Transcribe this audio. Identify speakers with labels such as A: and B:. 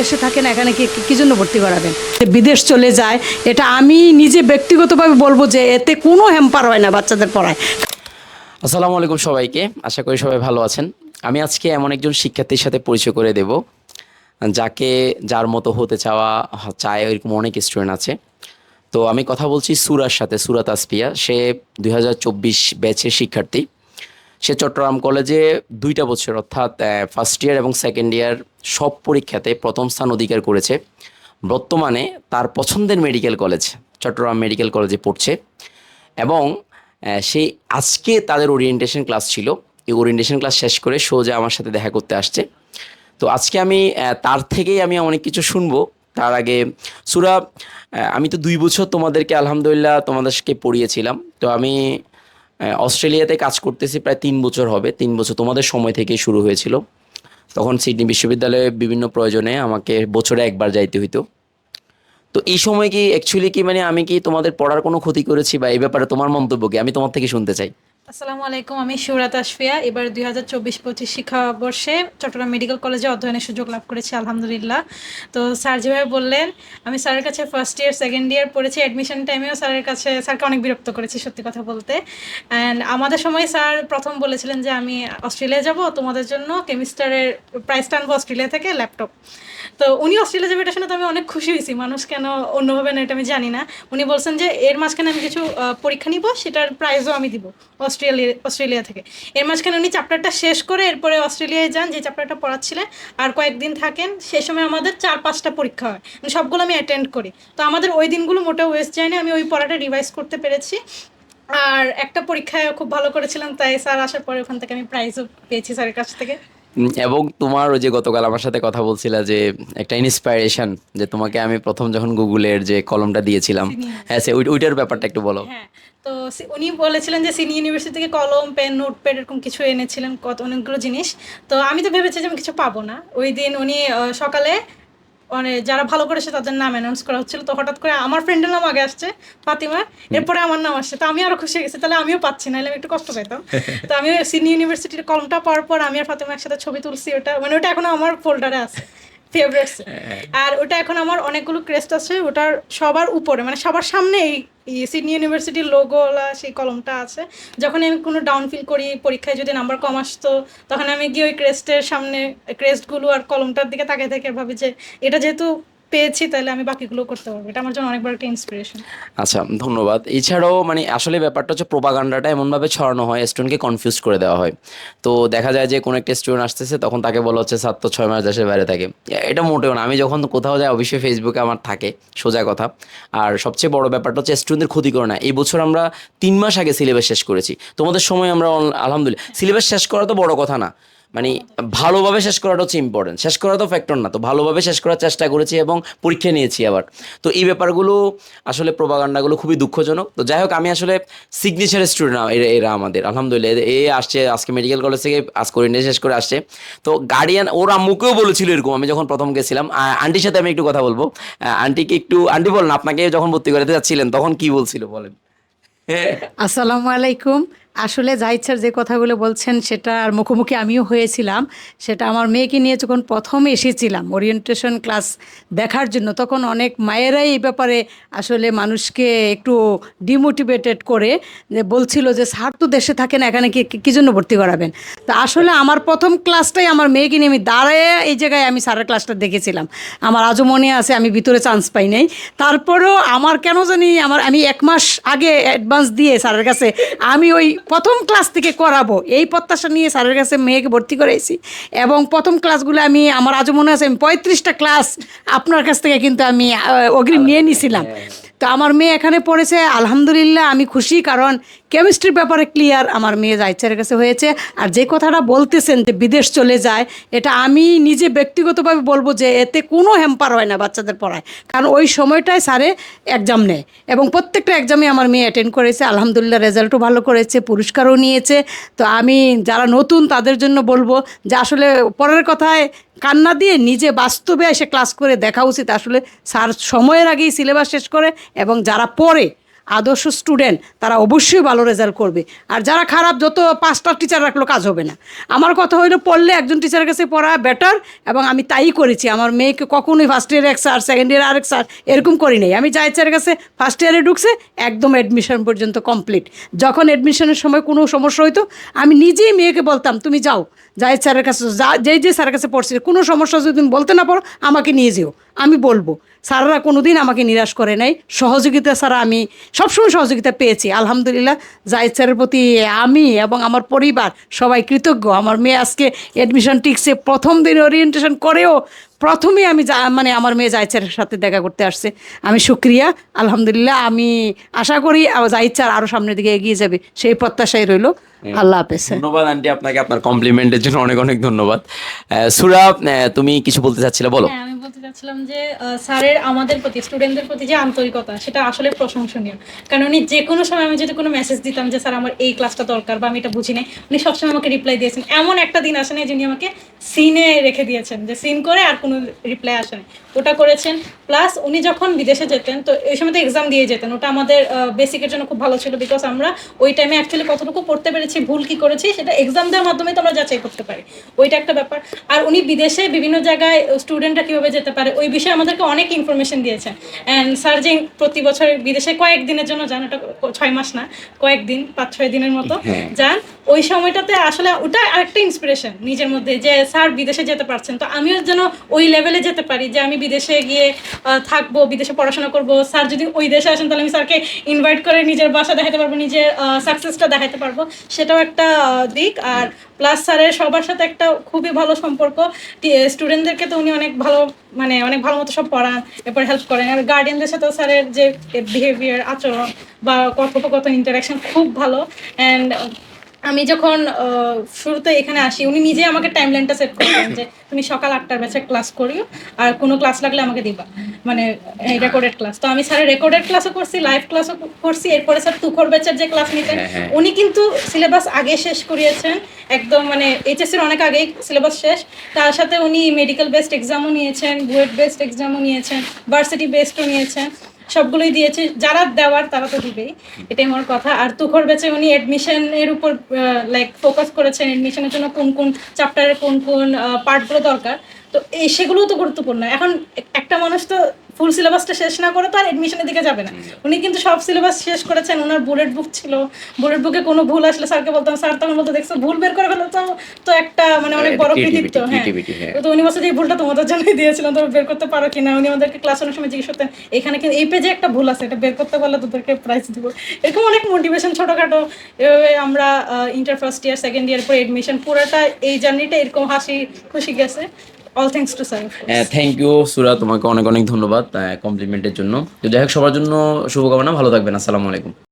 A: দেশে থাকেন, এখানে কি জন্য ভর্তি করাবেন? বিদেশ চলে যায়, এটা আমি নিজে ব্যক্তিগতভাবে বলব যে এতে কোনো হ্যাম্পার হয় না বাচ্চাদের পড়ায়।
B: আসসালামু আলাইকুম সবাইকে, আশা করি সবাই ভালো আছেন। আমি আজকে এমন একজন শিক্ষার্থীর সাথে পরিচয় করে দেব, যাকে, যার মতো হতে চাওয়া, চায় এরকম অনেক স্টুডেন্ট আছে। তো আমি কথা বলছি সুরার সাথে, সুরাত আসপিয়া সে দুই হাজার চব্বিশ ব্যাচের শিক্ষার্থী। সে চট্টগ্রাম কলেজে দুইটা বছর অর্থাৎ ফার্স্ট ইয়ার এবং সেকেন্ড ইয়ার সব পরীক্ষাতে প্রথম স্থান অধিকার করেছে। বর্তমানে তার পছন্দের মেডিকেল কলেজ চট্টগ্রাম মেডিকেল কলেজে পড়ছে এবং আহ, সে আজকে তাদের ওরিয়েন্টেশন ক্লাস ছিল। এই ওরিয়েন্টেশন ক্লাস শেষ করে সোজা আমার সাথে দেখা করতে আসছে। তো আজকে আমি তার থেকেই আমি অনেক কিছু শুনব। তার আগে সুরা আমি তো দুই বছর তোমাদেরকে আলহামদুলিল্লাহ তোমাদেরকে পড়িয়েছিলাম। তো আমি অস্ট্রেলিয়াতে কাজ করতেছি প্রায় তিন বছর হবে। তিন বছর তোমাদের সময় থেকেই শুরু হয়েছিল। তখন সিডনি বিশ্ববিদ্যালয়ে বিভিন্ন প্রয়োজনে আমাকে বছরে একবার যাইতে হইতো। তো এই সময় কি অ্যাকচুয়ালি কি মানে আমি কি তোমাদের পড়ার কোনো ক্ষতি করেছি বা এই ব্যাপারে তোমার মন্তব্য কি? আমি তোমার থেকে শুনতে চাই।
C: আসসালামু আলাইকুম, আমি শিবরাত আশফিয়া। এবার দুই হাজার চব্বিশ পঁচিশ শিক্ষাবর্ষে চট্টগ্রাম মেডিকেল কলেজে অধ্যয়নের সুযোগ লাভ করেছি, আলহামদুলিল্লাহ। তো স্যার যেভাবে বললেন, আমি স্যারের কাছে ফার্স্ট ইয়ার সেকেন্ড ইয়ার পড়েছি অ্যাডমিশন টাইমেও স্যারের কাছে, স্যারকে অনেক বিরক্ত করেছি, সত্যি কথা বলতে। অ্যান্ড আমাদের সময় স্যার প্রথম বলেছিলেন যে, আমি অস্ট্রেলিয়া যাব, তোমাদের জন্য কেমিস্টারের প্রাইসটা আনব অস্ট্রেলিয়া থেকে ল্যাপটপ তো উনি অস্ট্রেলিয়া যাবে, এটা শুনে তো আমি অনেক খুশি হয়েছি। মানুষ কেন অন্যভাবে না, এটা আমি জানি না। উনি বলছেন যে, এর মাঝখানে আমি কিছু পরীক্ষা নিব, সেটার প্রাইজও আমি দিব অস্ট্রেলিয়া অস্ট্রেলিয়া থেকে। এর মাঝখানে উনি চ্যাপ্টারটা শেষ করে এরপরে অস্ট্রেলিয়ায় যান, যে চ্যাপ্টারটা পড়াচ্ছিলেন, আর কয়েকদিন থাকেন, সেই সময় আমাদের চার পাঁচটা পরীক্ষা হয়। মানে সবগুলো আমি অ্যাটেন্ড করি। তো আমাদের ওই দিনগুলো মোটেও ওয়েস্ট যায়নি আমি ওই পড়াটা রিভাইজ করতে পেরেছি। আর একটা পরীক্ষায় খুব ভালো করেছিলাম, তাই স্যার আসার পরে ওখান থেকে আমি প্রাইজও পেয়েছি স্যারের কাছ থেকে।
B: এবং তোমার ওই যে গতকাল আমার সাথে কথা বলছিলা যে একটা ইন্সপাইরেশন যে তোমাকে আমি প্রথম যখন গুগলের যে কলমটা দিয়েছিলাম হ্যাঁ সে ওইটার ব্যাপারটা একটু বলো।
C: হ্যাঁ তো উনি বলেছিলেন যে সিনি ইউনিভার্সিটি থেকে কলম পেন নোটপ্যাড এরকম কিছু এনেছিলেন কত অনেকগুলো জিনিস। তো আমি তো ভেবেছি যে আমি কিছু পাবো না। ওই দিন উনি সকালে মানে যারা ভালো করেছে তাদের নাম অ্যানাউন্স করা হচ্ছিল। তো হঠাৎ করে আমার ফ্রেন্ডের নাম আগে আসছে, ফাতিমা। এরপরে আমার নাম আসছে। তো আমি আরও খুশি গেছি, তাহলে আমিও পাচ্ছি না আমি একটু কষ্ট পেতাম। তো আমি সিনি ইউনিভার্সিটির কলমটা পাওয়ার পর আমি আর ফাতিমা একসাথে ছবি তুলছি ওটা। মানে ওটা এখনও আমার ফোল্ডারে আছে। ফেভারিটস আর ওটা এখন আমার অনেকগুলো ক্রেস্ট আছে ওটার সবার উপরে মানে সবার সামনে এই সিডনি ইউনিভার্সিটির লোগোলা সেই কলমটা আছে। যখন আমি কোনো ডাউন ফিল করি পরীক্ষায় যদি নাম্বার কম আসতো তখন আমি গিয়ে ওই ক্রেস্টের সামনে ক্রেস্টগুলো আর কলমটার দিকে তাকিয়ে থেকে ভাবি যে এটা যেহেতু পেয়েছি, তাহলে আমি বাকিগুলো করতে পারব। এটা আমার জন্য অনেক বড় একটা ইন্সপিরেশন
B: আচ্ছা ধন্যবাদ। এছাড়াও মানে আসলে ব্যাপারটা হচ্ছে প্রোপাগান্ডাটা এমনভাবে ছড়ানো হয়, স্টুডেন্টকে কনফিউজ করে দেওয়া হয়। তো দেখা যায় যে কোনো একটা স্টুডেন্ট আসতেছে, তখন তাকে বলা হচ্ছে সাত তো ছয় মাস দেশের বাইরে থাকে। এটা মোটেও না। আমি যখন কোথাও যাই, অবশ্যই ফেসবুকে আমার থাকে, সোজা কথা। আর সবচেয়ে বড় ব্যাপারটা হচ্ছে স্টুডেন্টদের ক্ষতি করে না। এই বছর আমরা তিন মাস আগে সিলেবাস শেষ করেছি। তোমাদের সময় আমরা আলহামদুলিল্লাহ সিলেবাস শেষ করা তো বড় কথা না। মানে ভালোভাবে শেষ করাটা হচ্ছে ইম্পর্টেন্ট শেষ করা তো ফ্যাক্টর না, তো ভালোভাবে শেষ করার চেষ্টা করেছি এবং পরীক্ষা নিয়েছি আবার। তো এই ব্যাপারগুলো আসলে প্রবাগান্ডাগুলো খুবই দুঃখজনক। তো যাই হোক, আমি আসলে সিগনেচার স্টুডেন্ট এরা আমাদের। আলহামদুলিল্লাহ, এ- আসছে, আজকে মেডিকেল কলেজ থেকে আজ করে শেষ করে আসছে। তো গার্ডিয়ান ওর আম্মুকেও বলেছিল এরকম, আমি যখন প্রথম গেছিলাম আন্টির সাথে আমি একটু কথা বলব। আন্টিকে একটু আন্টি বলেন, আপনাকে যখন ভর্তি করাতে যাচ্ছিলেন, তখন কি বলছিল বলেন?
A: আসসালামু আলাইকুম। আসলে ইচ্ছার যে কথাগুলো বলছেন সেটা আর মুখোমুখি আমিও হয়েছিলাম, সেটা আমার মেয়েকে নিয়ে যখন প্রথম এসেছিলাম ওরিয়েন্টেশন ক্লাস দেখার জন্য, তখন অনেক মায়েরাই এই ব্যাপারে আসলে মানুষকে একটু ডিমোটিভেটেড করে, যে বলছিল যে, স্যার তো দেশে থাকেন, এখানে কি কি জন্য ভর্তি করাবেন? তা আসলে আমার প্রথম ক্লাসটাই আমার মেয়েকে নিয়ে আমি দাঁড়ায় এই জায়গায় আমি স্যারের ক্লাসটা দেখেছিলাম। আমার আজও মনে আছে, আমি ভিতরে চান্স পাই নাই। তারপরেও আমার কেন জানি, আমার, আমি এক মাস আগে অ্যাডভান্স দিয়ে স্যারের কাছে আমি ওই প্রথম ক্লাস থেকে করাবো। এই প্রত্যাশা নিয়ে স্যারের কাছে মেয়েকে ভর্তি করেছি এবং প্রথম ক্লাসগুলো আমি, আমার আজও মনে আছে, আমি পঁয়ত্রিশটা ক্লাস আপনার কাছ থেকে কিন্তু আমি অগ্রিম নিয়ে নিছিলাম। তো আমার মেয়ে এখানে পড়েছে, আলহামদুলিল্লাহ আমি খুশি কারণ কেমিস্ট্রির ব্যাপারে ক্লিয়ার আমার মেয়ে জাইচারের কাছে হয়েছে। আর যে কথাটা বলতেছেন যে বিদেশ চলে যায়, এটা আমি নিজে ব্যক্তিগতভাবে বলব যে এতে কোনো হ্যাম্পার হয় না বাচ্চাদের পড়ায়। কারণ ওই সময়টায় স্যারে এক্সাম নেয় এবং প্রত্যেকটা এক্সামে আমার মেয়ে অ্যাটেন্ড করেছে, আলহামদুলিল্লাহ রেজাল্টও ভালো করেছে, পুরস্কারও নিয়েছে। তো আমি যারা নতুন তাদের জন্য বলব যে আসলে পরের কথায় কান্না দিয়ে নিজে বাস্তবে এসে ক্লাস করে দেখা উচিত। আসলে স্যার সময়ের আগেই সিলেবাস শেষ করে এবং যারা পড়ে আদর্শ স্টুডেন্ট তারা অবশ্যই ভালো রেজাল্ট করবে। আর যারা খারাপ, যত পাঁচটা টিচার রাখল, কাজ হবে না। আমার কথা হইল, পড়লে একজন টিচারের কাছে পড়া বেটার এবং আমি তাই করেছি। আমার মেয়েকে কখনোই ফার্স্ট ইয়ারে এক স্যার সেকেন্ড ইয়ার আরেক স্যার এরকম করি নাই। আমি যাই স্যারের কাছে ফার্স্ট ইয়ারে ঢুকছে, একদম অ্যাডমিশন পর্যন্ত কমপ্লিট যখন অ্যাডমিশনের সময় কোনো সমস্যা হইতো, আমি নিজেই মেয়েকে বলতাম, তুমি যাও জাহিদ স্যারের কাছে, যা, যেই যে স্যারের কাছে পড়ছি কোনো সমস্যা যদি তুমি বলতে না পারো, আমাকে নিয়ে যেও। আমি বলব স্যাররা কোনো দিন আমাকে নিরাশ করে নাই। সহযোগিতা ছাড়া আমি সবসময় সহযোগিতা পেয়েছি। আলহামদুলিল্লাহ জাহিদ স্যারের প্রতি আমি এবং আমার পরিবার সবাই কৃতজ্ঞ। আমার মেয়ে আজকে অ্যাডমিশন টিকছে প্রথম দিন ওরিয়েন্টেশন করেও প্রথমে আমি যা মানে আমার মেয়ে জাহিদ স্যারের সাথে দেখা করতে আসছে। আমি সুক্রিয়া আলহামদুলিল্লাহ আমি আশা করি জাহিদ স্যার আরও সামনের দিকে এগিয়ে যাবে। সেই প্রত্যাশাই রইল। আল্লাহ হাফেজ স্যার।
B: ধন্যবাদ আন্টি আপনাকে আপনার কমপ্লিমেন্টের জন্য অনেক অনেক ধন্যবাদ। আহ, সুরা তুমি কিছু বলতে চাচ্ছিলে বলো।
C: হ্যাঁ আমি বলতে চাচ্ছিলাম যে স্যারের আমাদের প্রতি স্টুডেন্টদের প্রতি যে আন্তরিকতা, সেটা আসলে প্রশংসনীয়। কারণ উনি যে কোনো সময় আমি যদি কোনো মেসেজ দিতাম যে, স্যার, আমার এই ক্লাসটা দরকার বা আমি এটা বুঝি নাই উনি সবসময় আমাকে রিপ্লাই দিয়েছেন। এমন একটা দিন আসেনি যিনি আমাকে সিনে রেখে দিয়েছেন, যে সিন করে আর কোনো রিপ্লাই আসেনি ওটা করেছেন প্লাস উনি যখন বিদেশে যেতেন, তো এই সময় তো এক্সাম দিয়ে যেতেন। ওটা আমাদের বেসিকের জন্য খুব ভালো ছিল বিকজ আমরা ওই টাইমে অ্যাকচুয়ালি কতটুকু পড়তে পেরেছি, ভুল কি করেছি, সেটা এক্সাম দেওয়ার মাধ্যমে তো আমরা যাচাই করতে পারি। ওইটা একটা ব্যাপার। আর উনি বিদেশে বিভিন্ন জায়গায় স্টুডেন্টরা কীভাবে যেতে পারে। ওই বিষয়ে আমাদেরকে অনেক ইনফরমেশন দিয়েছে অ্যান্ড স্যার যে প্রতি বছর বিদেশে কয়েক দিনের জন্য যান ওটা ছয় মাস না কয়েকদিন পাঁচ ছয় দিনের মতো যান ওই সময়টাতে আসলে ওটা আরেকটা ইন্সপিরেশন নিজের মধ্যে যে স্যার বিদেশে যেতে পারছেন। তো আমিও যেন ওই লেভেলে যেতে পারি যে আমি বিদেশে গিয়ে থাকব বিদেশে পড়াশোনা করব। স্যার যদি ওই দেশে আসেন তাহলে আমি স্যারকে ইনভাইট করে নিজের বাসা দেখাতে পারব নিজের সাকসেসটা দেখাতে পারব। সেটাও একটা দিক। আর প্লাস স্যারের সবার সাথে একটা খুবই ভালো সম্পর্ক। স্টুডেন্টদেরকে তো উনি অনেক ভালো মানে অনেক ভালো মতো সব পড়ান এরপর হেল্প করেন আর গার্ডিয়ানদের সাথেও স্যারের যে বিহেভিয়ার আচরণ বা কথোপকথন ইন্টারাকশন খুব ভালো। অ্যান্ড আমি যখন শুরুতে এখানে আসি উনি নিজে আমাকে টাইম লাইনটা সেট করতেন যে তুমি সকাল আটটার ব্যাচে ক্লাস করিও আর কোনো ক্লাস লাগলে আমাকে দিবা। মানে রেকর্ডেড ক্লাস তো আমি স্যারের রেকর্ডেড ক্লাসও করছি লাইভ ক্লাসও করছি এরপরে স্যার তুখর ব্যাচের যে ক্লাস নিতেন উনি কিন্তু সিলেবাস আগে শেষ করিয়েছেন একদম মানে এইচএসসির অনেক আগেই সিলেবাস শেষ। তার সাথে উনি মেডিকেল বেসড এক্সামও নিয়েছেন বুয়েট বেসড এক্সামও নিয়েছেন ভার্সিটি বেসডও নিয়েছেন। সবগুলোই দিয়েছে। যারা দেওয়ার তারা তো দিবেই। এটাই আমার কথা। আর তুখর বেচে উনি অ্যাডমিশনের উপর লাইক ফোকাস করেছেন অ্যাডমিশনের জন্য কোন কোন চ্যাপ্টারের কোন কোন পার্টগুলো দরকার। তো এই সেগুলোও তো গুরুত্বপূর্ণ। এখন একটা মানুষ তো ফুল সিলেবাসটা শেষ না করে তো আর এডমিশনের দিকে যাবে না। উনি কিন্তু সব সিলেবাস শেষ করেছেন ওনার বুলেট বুক ছিল। বুলেট বুকে কোনো ভুল আসলে স্যারকে বলতাম স্যার তখন বলতো দেখছ ভুল বের করে ফেলো তো তো একটা মানে অনেক বড় কৃতিত্ব হ্যাঁ।
B: হ্যাঁ।
C: তো উনি বলছে যে ভুলটা তোমাদের জন্যই দিয়েছিলাম তোমরা বের করতে পারো কিনা? উনি আমাদেরকে ক্লাস অনেক সময় জিজ্ঞেস করতেন এখানে কিন্তু এই পেজে একটা ভুল আছে এটা বের করতে পারলে তোদেরকে প্রাইজ দিব। এরকম অনেক মোটিভেশন ছোটোখাটো। এভাবে আমরা inter first year second year পরে এডমিশন পুরোটা এই জার্নিটা এরকম হাসি খুশি গেছে। All thanks to
B: thank you Sura তোমাকে অনেক অনেক ধন্যবাদ কমপ্লিমেন্টের জন্য। তো যাই হোক, সবার জন্য শুভকামনা, ভালো থাকবেন, আসসালামু আলাইকুম।